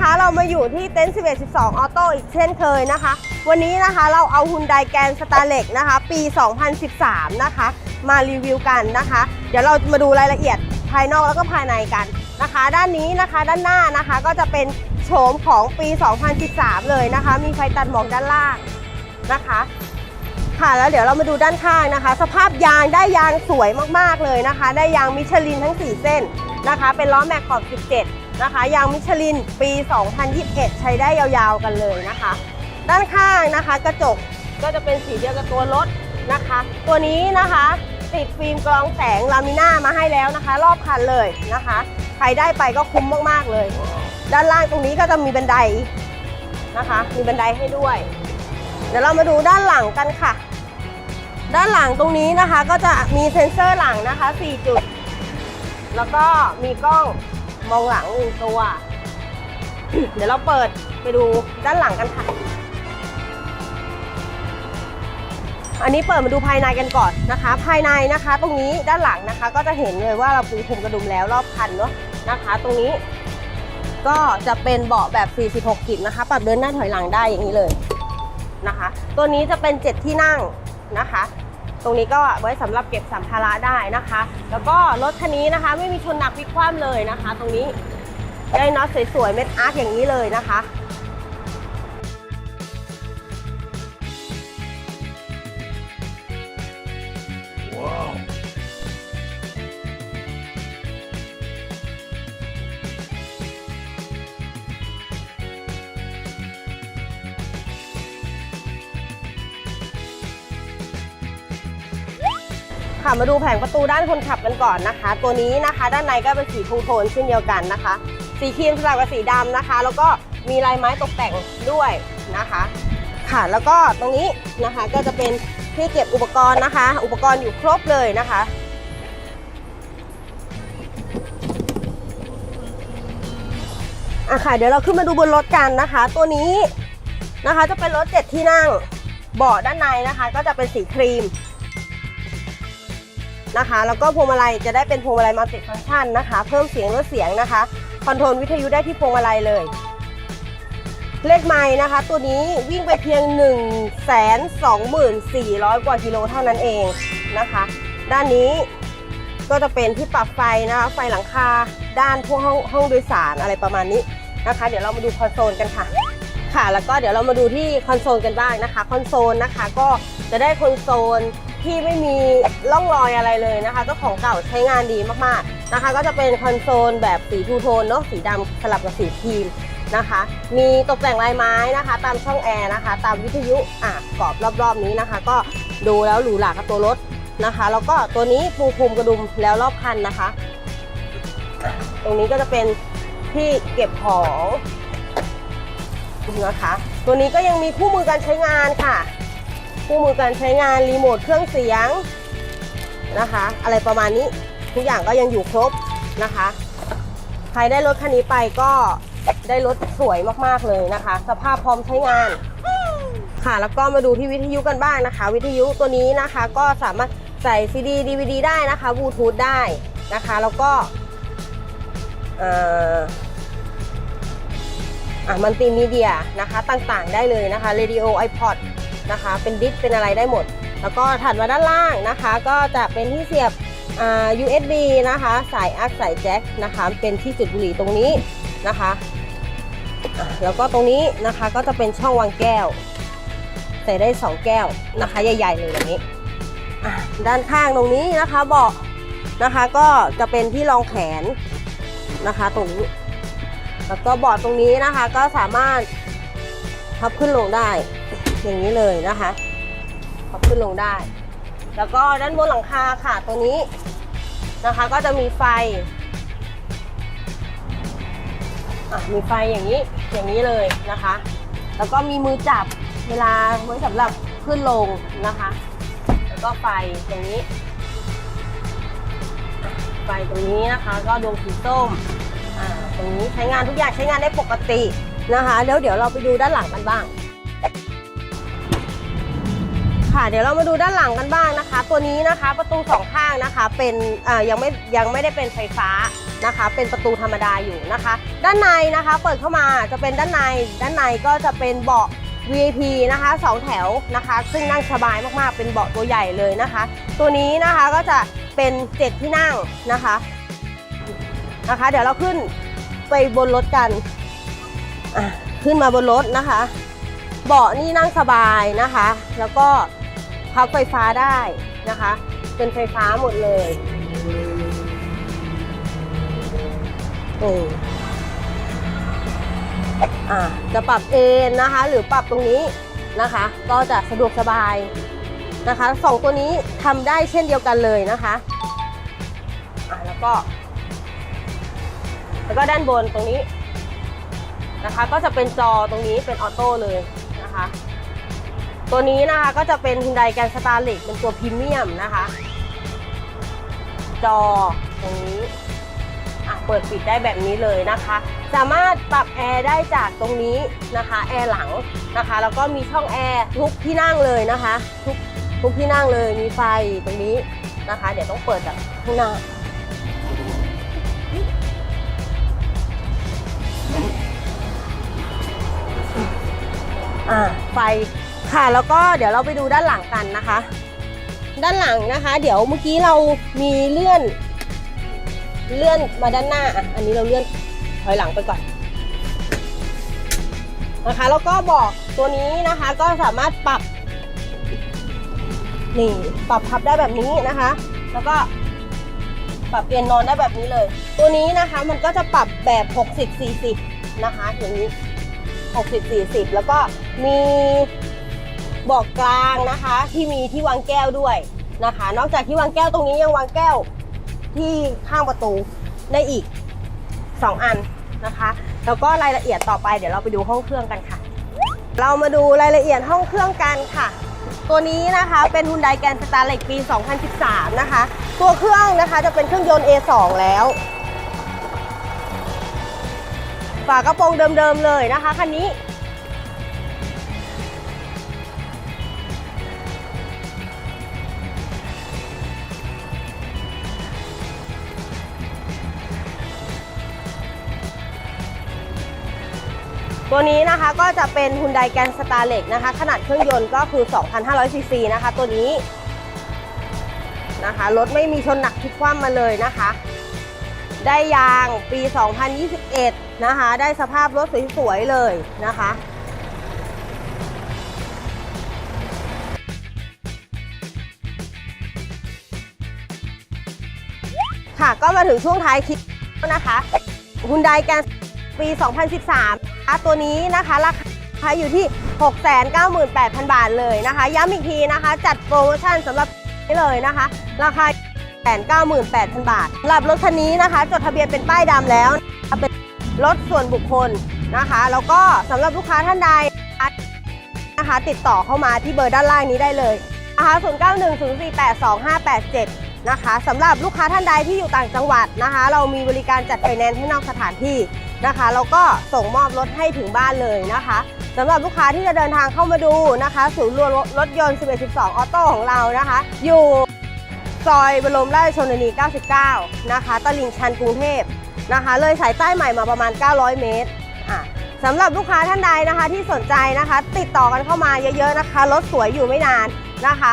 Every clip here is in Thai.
นะคะ เรามาอยู่ที่เต็นท์11 12ออโต้อีกเช่นเคยนะคะ วันนี้นะคะเราเอาฮุนไดแกนสตาร์เล็กนะคะ ปี 2013 นะคะ มารีวิวกันนะคะ เดี๋ยวเรามาดูรายละเอียดภายนอกแล้วก็ภายในกันนะคะ ด้านนี้นะคะด้านหน้านะคะก็จะเป็นโฉมของปี 2013 เลยนะคะ มีไฟตัดหมอกด้านล่างนะคะ ค่ะแล้วเดี๋ยวเรามาดูด้านข้างนะคะ สภาพยางได้ยางสวยมากๆเลยนะคะ ได้ยางมิชลินทั้ง 4 เส้นนะคะ เป็นล้อแม็กขอบ 17 นะคะ ยางมิชลินปี 2021 ใช้ได้ยาวๆกันเลยนะคะ ด้านข้างนะคะ กระจกก็จะเป็นสีเดียวกับตัวรถนะคะ ตัวนี้นะคะติดฟิล์มกรองแสงลามิน่ามาให้แล้วนะคะ รอบคันเลยนะคะ ใครได้ไปก็คุ้มมากๆเลย ด้านล่างตรงนี้ก็จะมีบันไดนะคะ มีบันไดให้ด้วย เดี๋ยวเรามาดูด้านหลังกันค่ะ ด้านหลังตรงนี้นะคะ ก็จะมีเซ็นเซอร์หลังนะคะ 4 จุด แล้วก็มีกล้อง มองหลังหนึ่งตัว เดี๋ยวเราเปิดไปดูด้านหลังกันค่ะ อันนี้เปิดมาดูภายในกันก่อนนะคะ ภายในนะคะ ตรงนี้ด้านหลังนะคะ ก็จะเห็นเลยว่าเราปูพรมกระดุมแล้วรอบคันเนาะนะคะ ตรงนี้ก็จะเป็นเบาะแบบ 46กิจนะคะ ปรับเดินหน้าถอยหลังได้อย่างนี้เลยนะคะ ตัวนี้จะเป็น 7 ที่นั่งนะคะ ตรงนี้ก็ไว้สำหรับเก็บสัมภาระได้นะคะ แล้วก็รถคันนี้นะคะไม่มีชนหนักพิกคว่ำเลยนะคะ ตรงนี้ได้น็อตสวยๆเม็ดอาร์ตอย่างนี้เลยนะคะ ค่ะมาดูแผงประตูด้านคนขับกันก่อนนะคะ ตัวนี้นะคะ ด้านในก็เป็นสีทูโทนเช่นเดียวกันนะคะ สีครีมสลับกับสีดำนะคะ แล้วก็มีลายไม้ตกแต่งด้วยนะคะ ค่ะแล้วก็ตรงนี้นะคะก็จะเป็นที่เก็บอุปกรณ์นะคะ อุปกรณ์อยู่ครบเลยนะคะอะค่ะเดี๋ยวเราขึ้นมาดูบนรถกันนะคะ ตัวนี้นะคะจะเป็นรถเจ็ดที่นั่งเบาะด้านในนะคะ ก็จะเป็นสีครีม นะคะ แล้วก็พวงมาลัยจะได้เป็นพวงมาลัยมัลติฟังก์ชันนะคะ เพิ่มเสียงลดเสียงนะคะ คอนโทรลวิทยุได้ที่พวงมาลัยเลย เลขไม้นะคะ ตัวนี้วิ่งไปเพียง 1 2 4 0 0 กว่ากิโลเท่านั้นเองนะคะ ด้านนี้ก็จะเป็นที่ปรับไฟนะคะ ไฟหลังคา ด้านพวกห้องห้องโดยสารอะไรประมาณนี้นะคะ เดี๋ยวเรามาดูคอนโซลกันค่ะ ค่ะ แล้วก็เดี๋ยวเรามาดูที่คอนโซลกันบ้างนะคะ คอนโซลนะคะก็จะได้คอนโซล ที่ไม่มีร่องรอยอะไรเลยนะคะก็ของเก่าใช้งานดีมากๆนะคะ ก็จะเป็นคอนโซลแบบสีทูโทนเนาะสีดำสลับกับสีครีมนะคะ มีตกแต่งลายไม้นะคะ ตามช่องแอร์นะคะ ตามวิทยุอะกรอบรอบๆนี้นะคะ ก็ดูแล้วหรูหรากับตัวรถนะคะ แล้วก็ตัวนี้ปูพรมกระดุมแล้วรอบคันนะคะ ตรงนี้ก็จะเป็นที่เก็บของนะคะ ตัวนี้ก็ยังมีคู่มือการใช้งานค่ะ คู่มือการใช้งานรีโมทเครื่องเสียงนะคะ อะไรประมาณนี้ทุกอย่างก็ยังอยู่ครบนะคะ ใครได้รถคันนี้ไปก็ได้รถสวยมากๆเลยนะคะ สภาพพร้อมใช้งานค่ะ แล้วก็มาดูที่วิทยุกันบ้างนะคะ วิทยุตัวนี้นะคะก็สามารถใส่ซีดีดีวดีได้นะคะบลูทูธได้นะคะ แล้วก็อ่ออะมัลติมีเดียนะคะต่างๆได้เลยนะคะเรดิโอไอพอด นะคะ เป็นดิสเป็นอะไรได้หมด แล้วก็ถัดมาด้านล่างนะคะ ก็จะเป็นที่เสียบ USB นะคะ สายอักสายแจ็คนะคะ เป็นที่จุดบุหรี่ตรงนี้นะคะ แล้วก็ตรงนี้นะคะก็จะเป็นช่องวางแก้ว ใส่ได้ 2 แก้วนะคะ ใหญ่ ๆ เลยอย่างนี้ ด้านข้างตรงนี้นะคะเบาะนะคะก็จะเป็นที่รองแขนนะคะ ตรงนี้ แล้วก็เบาะตรงนี้นะคะก็สามารถพับขึ้นลงได้ อย่างนี้เลยนะคะพับขึ้นลงได้ แล้วก็ด้านบนหลังคาค่ะตัวนี้นะคะ ก็จะมีไฟอะมีไฟอย่างนี้อย่างนี้เลยนะคะ แล้วก็มีมือจับเวลาไว้สำหรับขึ้นลงนะคะ แล้วก็ไฟตรงนี้ ไฟตรงนี้นะคะก็ดวงสีส้มอ่าตรงนี้ใช้งานทุกอย่างใช้งานได้ปกตินะคะ แล้วเดี๋ยวเราไปดูด้านหลังกันบ้าง ค่ะ เดี๋ยวเรามาดูด้านหลังกันบ้างนะคะ ตัวนี้นะคะประตูสองข้างนะคะเป็นยังไม่ยังไม่ได้เป็นไฟฟ้านะคะ เป็นประตูธรรมดาอยู่นะคะ ด้านในนะคะเปิดเข้ามาจะเป็นด้านในด้านในก็จะเป็นเบาะ VIP นะคะสองแถวนะคะ ซึ่งนั่งสบายมากๆ เป็นเบาะตัวใหญ่เลยนะคะ ตัวนี้นะคะก็จะเป็นเจ็ดที่นั่งนะคะนะคะ เดี๋ยวเราขึ้นไปบนรถกันขึ้นมาบนรถนะคะ เบาะนี่นั่งสบายนะคะ แล้วก็ พับไฟฟ้าได้นะคะ เป็นไฟฟ้าหมดเลยนี่อ่าจะปรับเอนนะคะ หรือปรับตรงนี้นะคะ ก็จะสะดวกสบายนะคะสองตัวนี้ทำได้เช่นเดียวกันเลยนะคะอ่าแล้วก็ แล้วก็ด้านบนตรงนี้นะคะ ก็จะเป็นจอตรงนี้เป็นออโต้เลยนะคะ ตัวนี้นะคะก็จะเป็น Hyundai Grand Starlet เป็นตัวพรีเมียมนะคะ จอตรงนี้อะเปิดปิดได้แบบนี้เลยนะคะ สามารถปรับแอร์ได้จากตรงนี้นะคะ แอร์หลังนะคะ แล้วก็มีช่องแอร์ทุกที่นั่งเลยนะคะ ทุกทุกที่นั่งเลยมีไฟตรงนี้นะคะ เดี๋ยวต้องเปิดจากข้างหน้าอ่าไฟ ค่ะแล้วก็เดี๋ยวเราไปดูด้านหลังกันนะคะ ด้านหลังนะคะ เดี๋ยวเมื่อกี้เรามีเลื่อน เลื่อนมาด้านหน้าอะอันนี้เราเลื่อนถอยหลังไปก่อนนะคะ แล้วก็บอกตัวนี้นะคะ ก็สามารถปรับนี่ปรับพับได้แบบนี้นะคะ แล้วก็ปรับเปลี่ยนนอนได้แบบนี้เลย ตัวนี้นะคะมันก็จะปรับแบบ 60 40 นะคะอย่างนี้ 60 40 แล้วก็มี บอกกลางนะคะ ที่มีที่วางแก้วด้วยนะคะ นอกจากที่วางแก้วตรงนี้ยังวางแก้วที่ข้างประตูได้อีก 2 อันนะคะ แล้วก็รายละเอียดต่อไปเดี๋ยวเราไปดูห้องเครื่องกันค่ะ เรามาดูรายละเอียดห้องเครื่องกันค่ะ ตัวนี้นะคะเป็น Hyundai Grand Starlet ปี 2013 นะคะ ตัวเครื่องนะคะจะเป็นเครื่องยนต์ A2 แล้วฝากระโปรงเดิมๆเลยนะคะคันนี้ ตัวนี้นะคะก็จะเป็น Hyundai Grand Starlet นะคะ ขนาดเครื่องยนต์ก็คือ2,500ซีซีนะคะ ตัวนี้นะคะรถไม่มีชนหนักพลิกคว่ำมาเลยนะคะ ได้ยางปี 2021 นะคะ ได้สภาพรถสวยๆเลยนะคะค่ะก็มาถึงช่วงท้ายคลิปนะคะ Hyundai Grand ปี2013นะคะตัวนี้นะคะราคาอยู่ที่ 698,000 บาทเลยนะคะ ย้ำอีกทีนะคะ จัดโปรโมชั่นสำหรับนี้เลยนะคะ ราคา898,000 บาทสำหรับรถคันนี้นะคะ จดทะเบียนเป็นป้ายดำแล้ว เป็นรถส่วนบุคคลนะคะ แล้วก็สำหรับลูกค้าท่านใดนะคะ ติดต่อเข้ามาที่เบอร์ด้านล่างนี้ได้เลยนะคะ0910482587 นะคะสำหรับลูกค้าท่านใดที่อยู่ต่างจังหวัดนะคะ เรามีบริการจัดไฟแนนซ์ให้นอกสถานที่ นะคะแล้วก็ส่งมอบรถให้ถึงบ้านเลยนะคะสำหรับลูกค้าที่จะเดินทางเข้ามาดูนะคะ ศูนย์รวมรถยนต์ 1112 ออโต้ของเรานะคะ อยู่ซอยบรมราชชนนี 99 นะคะ ตลิ่งชันกรุงเทพนะคะ เลยสายใต้ใหม่มาประมาณ 900 เมตรอะสำหรับลูกค้าท่านใดนะคะที่สนใจนะคะ ติดต่อกันเข้ามาเยอะๆนะคะ รถสวยอยู่ไม่นานนะคะ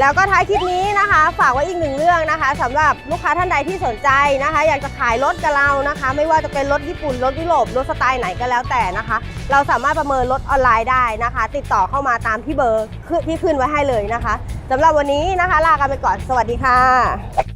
แล้วก็ท้ายคลิปนี้นะคะ ฝากไว้อีกหนึ่งเรื่องนะคะสำหรับลูกค้าท่านใดที่สนใจนะคะ อยากจะขายรถกับเรานะคะ ไม่ว่าจะเป็นรถญี่ปุ่นรถยุโรปรถสไตล์ไหนก็แล้วแต่นะคะ เราสามารถประเมินรถออนไลน์ได้นะคะ ติดต่อเข้ามาตามที่เบอร์ที่ขึ้นไว้ให้เลยนะคะสำหรับวันนี้นะคะ ลากันไปก่อนสวัสดีค่ะ